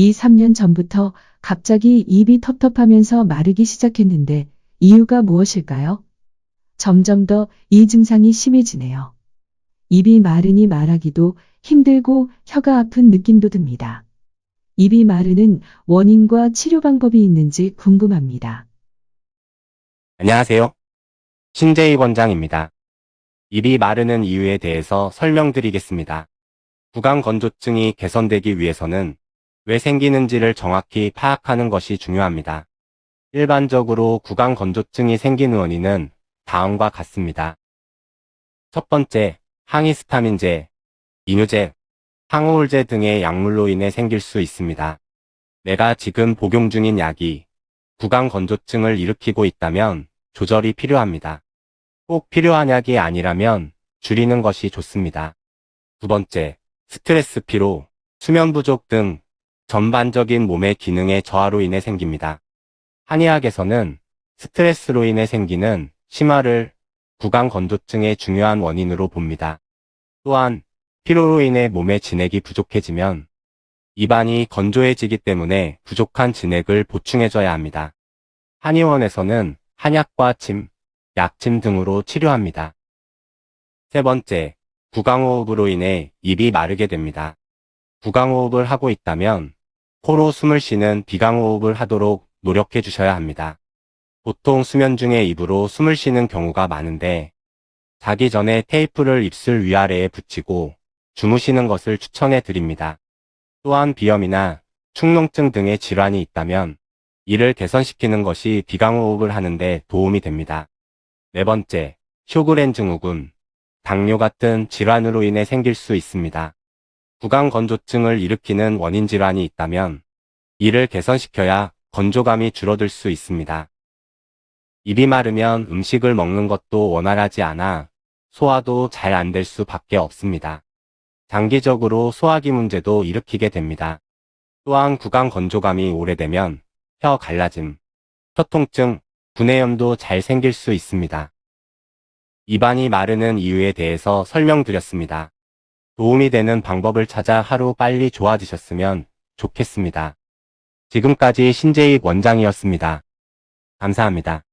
2, 3년 전부터 갑자기 입이 텁텁하면서 마르기 시작했는데 이유가 무엇일까요? 점점 더 이 증상이 심해지네요. 입이 마르니 말하기도 힘들고 혀가 아픈 느낌도 듭니다. 입이 마르는 원인과 치료 방법이 있는지 궁금합니다. 안녕하세요. 신재희 원장입니다. 입이 마르는 이유에 대해서 설명드리겠습니다. 구강 건조증이 개선되기 위해서는 왜 생기는지를 정확히 파악하는 것이 중요합니다. 일반적으로 구강 건조증이 생기는 원인은 다음과 같습니다. 첫 번째, 항히스타민제, 이뇨제, 항우울제 등의 약물로 인해 생길 수 있습니다. 내가 지금 복용 중인 약이 구강 건조증을 일으키고 있다면 조절이 필요합니다. 꼭 필요한 약이 아니라면 줄이는 것이 좋습니다. 두 번째, 스트레스 피로, 수면 부족 등 전반적인 몸의 기능의 저하로 인해 생깁니다. 한의학에서는 스트레스로 인해 생기는 심화를 구강 건조증의 중요한 원인으로 봅니다. 또한 피로로 인해 몸의 진액이 부족해지면 입안이 건조해지기 때문에 부족한 진액을 보충해줘야 합니다. 한의원에서는 한약과 침, 약침 등으로 치료합니다. 세 번째, 구강호흡으로 인해 입이 마르게 됩니다. 구강호흡을 하고 있다면 코로 숨을 쉬는 비강호흡을 하도록 노력해 주셔야 합니다. 보통 수면 중에 입으로 숨을 쉬는 경우가 많은데 자기 전에 테이프를 입술 위아래에 붙이고 주무시는 것을 추천해 드립니다. 또한 비염이나 축농증 등의 질환이 있다면 이를 개선시키는 것이 비강호흡을 하는데 도움이 됩니다. 네 번째, 쇼그렌 증후군, 당뇨 같은 질환으로 인해 생길 수 있습니다. 구강 건조증을 일으키는 원인 질환이 있다면 이를 개선시켜야 건조감이 줄어들 수 있습니다. 입이 마르면 음식을 먹는 것도 원활하지 않아 소화도 잘 안 될 수밖에 없습니다. 장기적으로 소화기 문제도 일으키게 됩니다. 또한 구강 건조감이 오래되면 혀 갈라짐, 혀 통증, 구내염도 잘 생길 수 있습니다. 입안이 마르는 이유에 대해서 설명드렸습니다. 도움이 되는 방법을 찾아 하루 빨리 좋아지셨으면 좋겠습니다. 지금까지 신재익 원장이었습니다. 감사합니다.